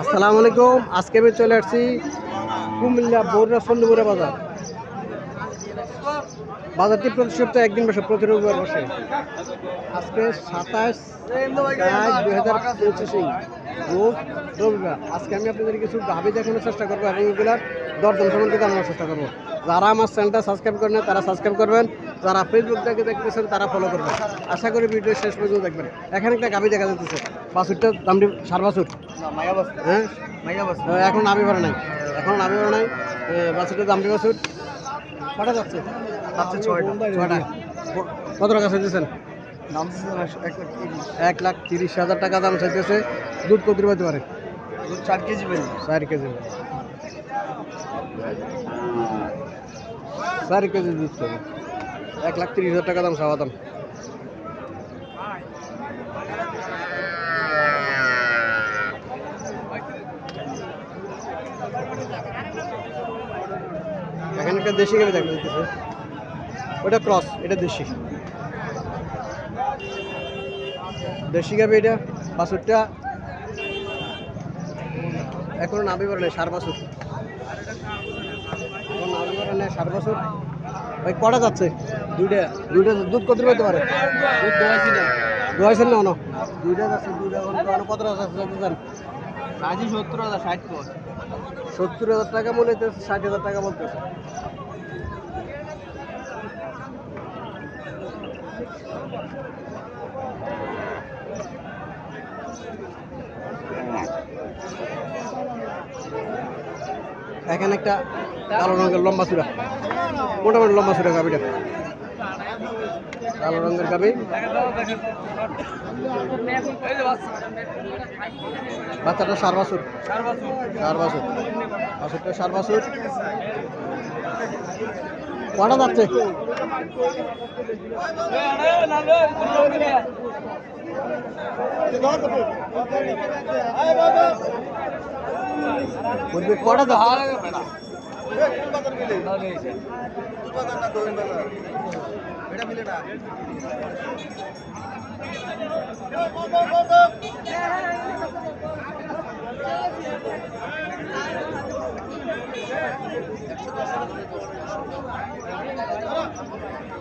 আসসালামু আলাইকুম। আজকে আমি চলে আসছি কুমিল্লা বৌরা সন্ধ্যপুরা বাজার। বাজারটি প্রতি সপ্তাহে একদিন বসে, প্রতি রবিবার বসে। আজকে সাতাশ দুই হাজার পঁচিশে রবিবার। আজকে আমি আপনাদের কিছু ভাবি দেখানোর চেষ্টা করব এবং এগুলার দরদাম সম্বন্ধে জানানোর চেষ্টা করব। যারা আমার চ্যানেলটা সাবস্ক্রাইব করেন তারা সাবস্ক্রাইব করবেন। যারা ফেসবুক থেকে দেখতেছেন, তারা ফলো করবেন। আশা করি ভিডিও শেষ পর্যন্ত দেখবেন। এখানে একটা গাভি দেখা যাচ্ছে। বাছুরটার দামটি সার বাছুর। হ্যাঁ? এখন নামি ভরা নাই। এখন নামি ভরা নাই। বাছুরটার দামটি বাছুর। কটা যাচ্ছে? যাচ্ছে ছয়টা। ছয়টা। কত টাকা চাইতেছেন? দাম এক লাখ তিরিশ। হাজার টাকা দাম চাইতেছে। দুধ কত পাইতে পারে? দুধ চার কেজি বেরি চার কেজি। চার কেজি দুধ। পাবে এক লাখ তিরিশ হাজার টাকা দাম চাওয়া দাম এখানে একটা দেশি গাড়ি দেখা যাচ্ছে ওটা ক্রস এটা দেশি। দেশি গাবি এটা বাছুরটা। এখনও নাবি পারে না সার বছর। এখন নাবি পারে না সার বছর। ভাই কটা যাচ্ছে? দুইটা দুইটা দুধ কত পাইতে পারে দুধ দোয়াইছি না। দোয়াইছেন না দুইটা যাচ্ছে দুইটা কত যাচ্ছে? সত্তর হাজার ষাট সত্তর হাজার টাকা মনে হচ্ছে ষাট হাজার টাকা বলতেছে। এখানে একটা কালো রঙের লম্বা চূড়া। মোটামুটি লম্বা চূড়া গাবিটা। কালো রঙের গাবি। বাচ্চাটা সার বাছুর সার বাছুর বাছুরটা সার বাছুর কটা যাচ্ছে? কটা যাচ্ছে?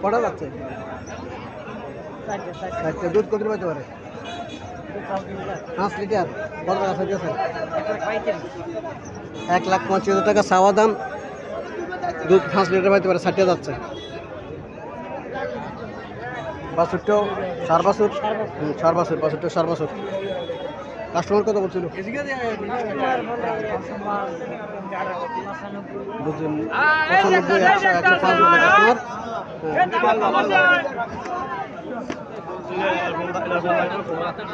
কটা দুধ কত পাইতে পারে? পাঁচ লিটার। কত টাকা এক লাখ পঁচিশ হাজার টাকা চাওয়া দাম। দুধ পাঁচ লিটার পাইতে পারে ষাটে যাচ্ছে। কাস্টমার কত বলছিল?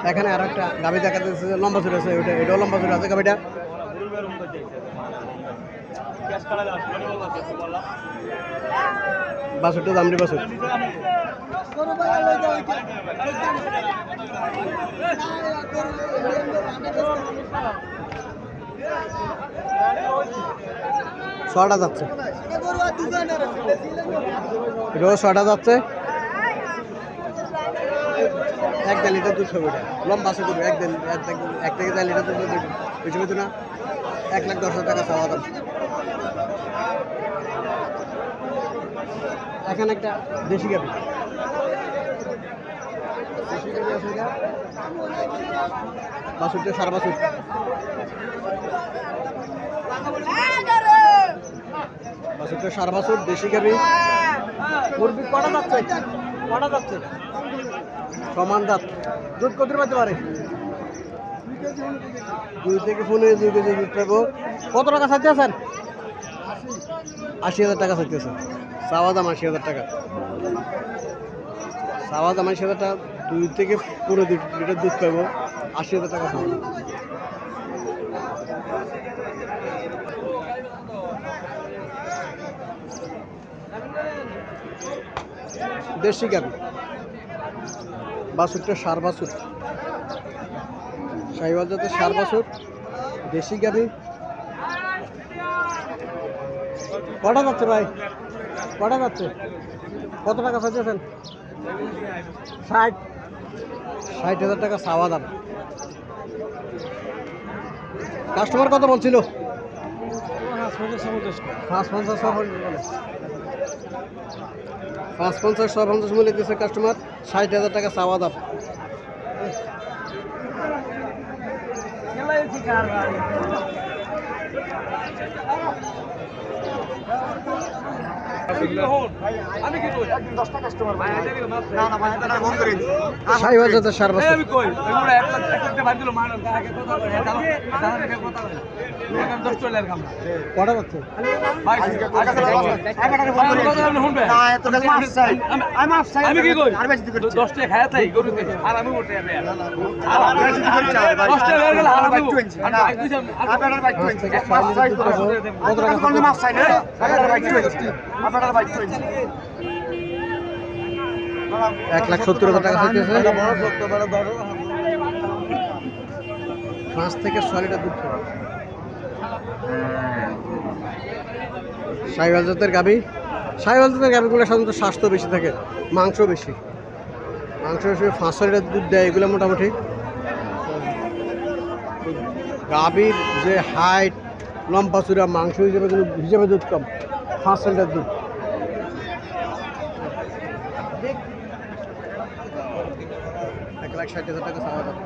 এখানে আর একটা গাভি দেখা যাচ্ছে লম্বা চুরি আছে ওইটা, এটাও লম্বা চুরি আছে গাভিটা? বাছুরটা দামড়ি বাছুর ছটা যাচ্ছে। এটাও ছটা যাচ্ছে। এক দেড় লিটার দুধ হবে লম্বা আছে দুধ, এক দেড় এক থেকে- দেড় লিটার দুধ বুঝতে পেরেছ না। এক লাখ দশ হাজার টাকা চাওয়া দাম। এখানে একটা দেশি গাবি এটা সারা বাছুর বাছুরটা সারা বাছুর দেশি গাবি মুরগি কটা যাচ্ছে? কটা যাচ্ছে? সমান দাঁত। দুধ কত পাইতে পারে? দুই থেকে ফোনে দুই কেজি দুধ পাবো। কত টাকা চাইতে আছেন আশি। হাজার টাকা চাইতেছে চাওয়া দাম আশি হাজার টাকা। চাওয়া দাম আশি হাজার টাকা, দুই থেকে পুরো দুই লিটার দুধ পাবো আশি হাজার টাকা দাম। দেশি গাবি। বাছুরটা সার বাছুর। সাইবাল জাতের সার বাছুর, দেশি গাবি। কটা যাচ্ছে ভাই কটা যাচ্ছে কত টাকা চাইছেন ষাট। ষাট হাজার টাকা চাওয়া দাম। কাস্টমার কত বলছিল? পাঁচ পঞ্চাশ পাঁচ পঞ্চাশ ছ পঞ্চাশ মূল্য দিচ্ছে কাস্টমার। ষাট হাজার টাকা চাওয়া দাম। করে Gracias. ষাট হাজার সার বছর কটা চাই আমি কি করছি দশটা খায় তাই গরুতে আর আমি ভাই দশটা হয়ে গেলে আর আমি। কত টাকা মাফ চাই না এক লাখ সত্তর হাজার টাকা চাইতেছে পাঁচ থেকে ছয় লিটার দুধ পাবো। সাইওয়াল জাতের গাবি সাইওয়াল জাতের গাবিগুলো সাধারণত স্বাস্থ্য বেশি থাকে মাংস বেশি। মাংস বেশি পাঁচ ছয় লিটার দুধ দেয় এগুলো মোটামুটি। গাবির যে হাইট লম্বা চূড়া মাংস হিসেবে কিন্তু হিসেবে দুধ কম পাঁচ লিটার দুধ এক লাখ ষাট হাজার টাকা চাওয়া দাম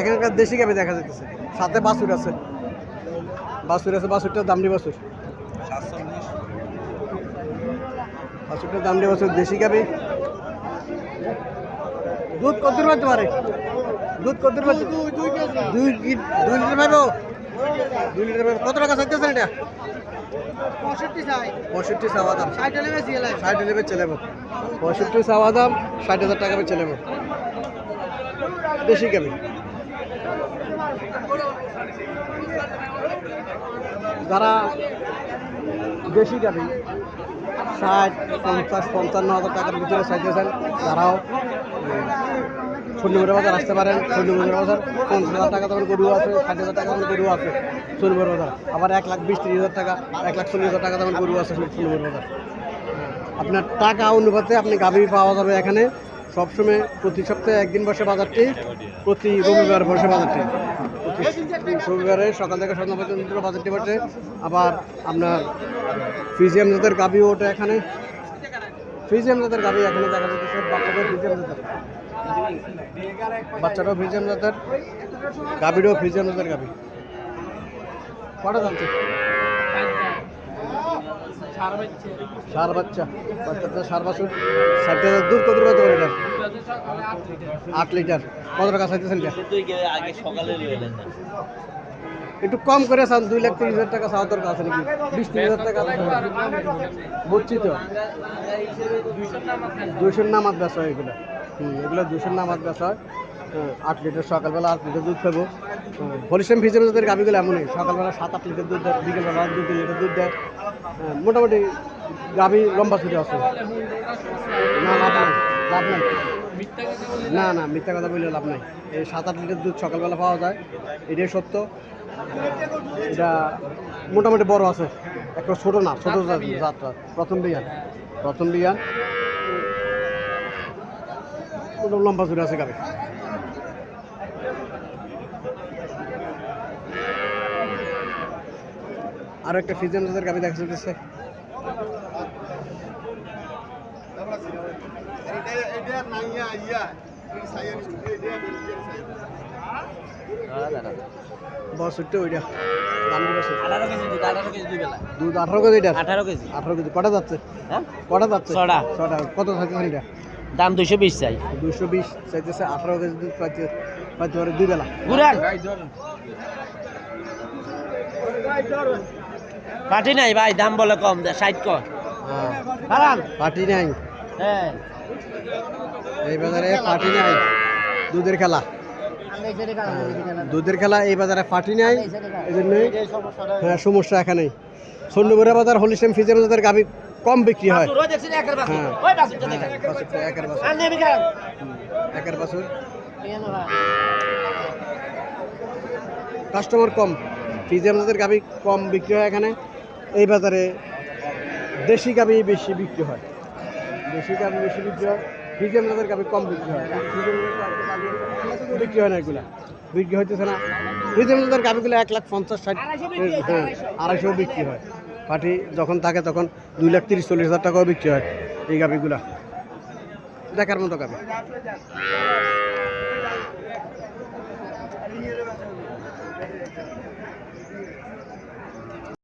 এখানকার দেশি গাবি দেখা যাচ্ছে সাথে বাছুর আছে। বাছুর আছে বাছুরটার দাম দিয়ে বাছুর। বাছুরটার দাম দিয়ে বাছুর দেশি গাবি দুধ কত দূর পাইতে পারে? দুধ কত দুই লিটার পাইবো? দুই লিটার কত টাকা চাইতেছেন এটা? পঁয়ষট্টি চাওয়া দাম। ষাট হলে যাব পঁয়ষট্টি চাওয়া দাম ষাট হাজার টাকা চলে যাব বেশি গাবি যারা বেশি গাবি ষাট পঞ্চাশ পঞ্চান্ন হাজার টাকার ভিতরে চাইতেছেন তারাও শনিবার বাজার আসতে পারেন শনিবার বাজার, পঞ্চাশ হাজার টাকা তখন গরু আছে, ষাট হাজার টাকা তখন গরু আছে শনিবার বাজার। আবার এক লাখ বিশ, ত্রিশ হাজার টাকা, এক লাখ চল্লিশ হাজার টাকা তখন গরু আছে শনিবার বাজার। আপনার টাকা অনুপাতে আপনি গাভী পাওয়া যাবে এখানে। সবসময় প্রতি সপ্তাহে একদিন বসে বাজারটি, প্রতি রবিবার বসে বাজারটি। রবিবারে সকাল থেকে সন্ধ্যা পর্যন্ত বাজারটি বসে। আবার আপনার ফিজিয়াম জাতের গাভী ওটা এখানে। ফিজিয়াম জাতের গাভী এখানে দেখা যাচ্ছে বাচ্চাটাও ফিজিয়াম জাতের। বাচ্চাটাও ফিজিয়াম জাতের, গাভীরও ফিজিয়াম জাতের গাভী। কটা জানছে? সার বাচ্চা, বাচ্চাটা সার বাছুর। দূর কত আট লিটার। কত টাকা চাইতেছেন একটু কম করে চান দুই লাখ তিরিশ হাজার টাকা চাওয়ার দরকার আছে নাকি? বিশ তিরিশ হাজার টাকা বুঝছি তো। দুশোর নামাজ বেচা এগুলো। এগুলো দুশোর নামাজ বেচা হয়। আট লিটার সকালবেলা আট লিটার দুধ খাব। হলিস্টাম ফিজের যাদের গাভিগুলো এমনই সকালবেলা সাত আট লিটার দুধ দেয় বিকেলবেলা দু তিন লিটার দুধ দেয়। মোটামুটি গাভি লম্বা ছুটে আছে। না লাভ নাই লাভ নাই। না না মিথ্যা কথা বললে লাভ নাই। এই সাত আট লিটার দুধ সকালবেলা পাওয়া যায় এটাই সত্য। এটা মোটামুটি বড় আছে। একটা ছোট না ছোট যাত্রা প্রথম বিয়ান প্রথম বিয়ান। মোটামুটি লম্বা জুড়ে আছে গাড়ি আরও একটা ফিজেন জাতের গাড়ি দেখা আঠারো দুধ আঠারো কেজি দুই বেলা দুধ আঠারো কেজি আঠারো কেজি। কটা যাচ্ছে? হ্যাঁ? কটা যাচ্ছে? কত এটা দাম দুইশো বিশ চাই। দুশো বিশ চাইতেছে আঠারো কেজি দুধ পাইতে পাইতে পারে দুই বেলা। ঘুরান। পাঠি নাই ভাই দাম বলে কম ষাট কর। হ্যাঁ। হারান। পার্টি নাই। হ্যাঁ। এই বাজারে পার্টি নাই দুধের খেলা। দুধের খেলা এই বাজারে নাই এই জন্যই হ্যাঁ সমস্যা এখানেই। সন্ধ্যপুরা বাজার হলিস্টেম ফিজের বাজার গাভি কম বিক্রি হয়। একের বাছুর। হ্যাঁ। হ্যাঁ, কাস্টমার কম। ফিজিয়াম জাতের গাভি কম বিক্রি হয় এখানে। এই বাজারে দেশি গাভি বেশি বিক্রি হয়। দেশি গাভি বেশি বিক্রি হয়। ফিজিয়াম জাতের গাভি কম বিক্রি হয়। বিক্রি হয় না এগুলা। বিক্রি হইতেছে না। ফ্রিজের মধ্যে তার গাভিগুলো এক লাখ পঞ্চাশ ষাট হ্যাঁ আড়াইশো বিক্রি হয়। পাটি যখন থাকে তখন দুই লাখ তিরিশ, চল্লিশ হাজার টাকাও বিক্রি হয় এই গাভিগুলা। দেখার মতো গাভি।